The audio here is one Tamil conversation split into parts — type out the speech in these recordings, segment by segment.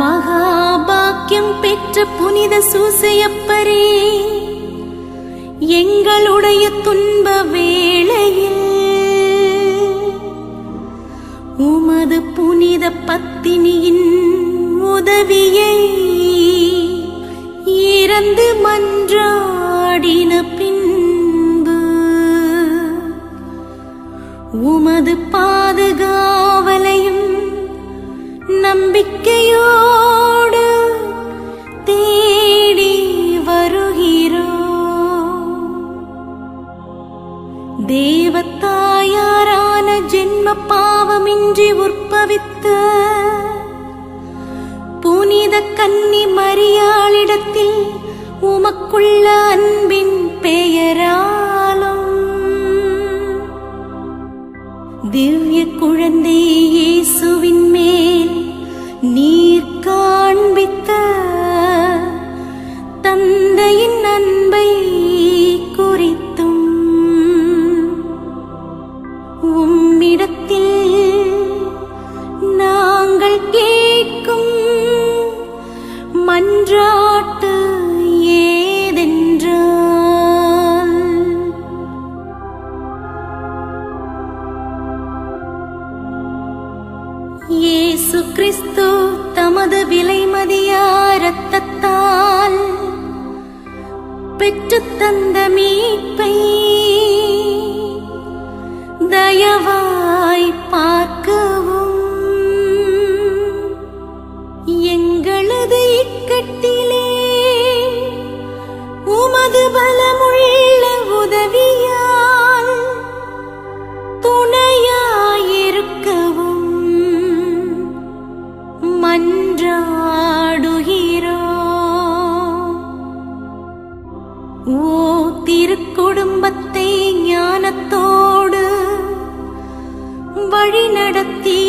மகாபாக்கியம் பெற்ற புனித சூசையப்பரே எங்களுடைய துன்ப வேளையில் உமது புனித பத்தினியின் உதவியை இறந்து மன்றாடின பின்பு உமது பாதுகா தேவத்தாயாரான ஜென்ம பாவமின்றி உற்பவித்த புனித கன்னி மரியாளிடத்தில் உமக்குள்ள அன்பின் பெயராலும் திவ்ய குழந்தையே மன்றாட்டு ஏதென்றால். இயேசு கிறிஸ்து தமது விலைமதியா ரத்தத்தால் பெற்றுத்தந்த மீட்பு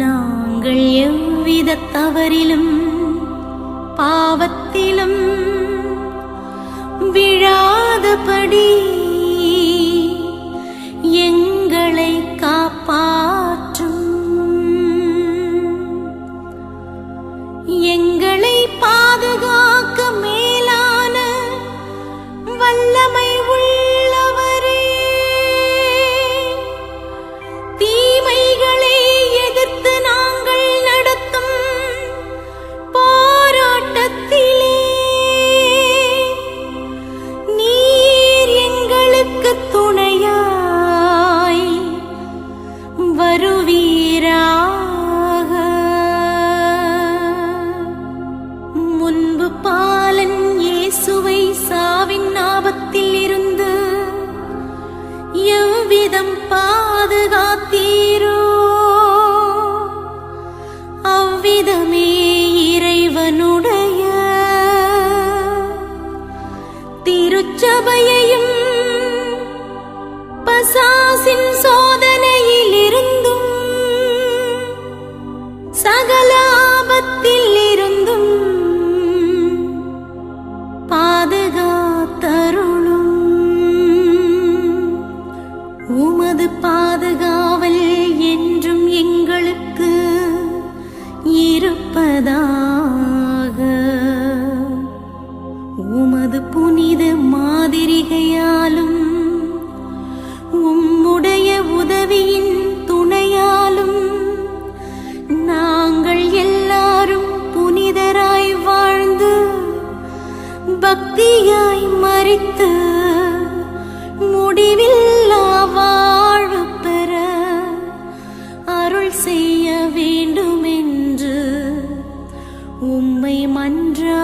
நாங்கள் எவ்வித தவறிலும் பாவத்திலும் விழாதபடி வருவீராக முடித்து முடிவில்லா வாழ அருள் செய்ய வேண்டும் என்று உம்மை மன்றா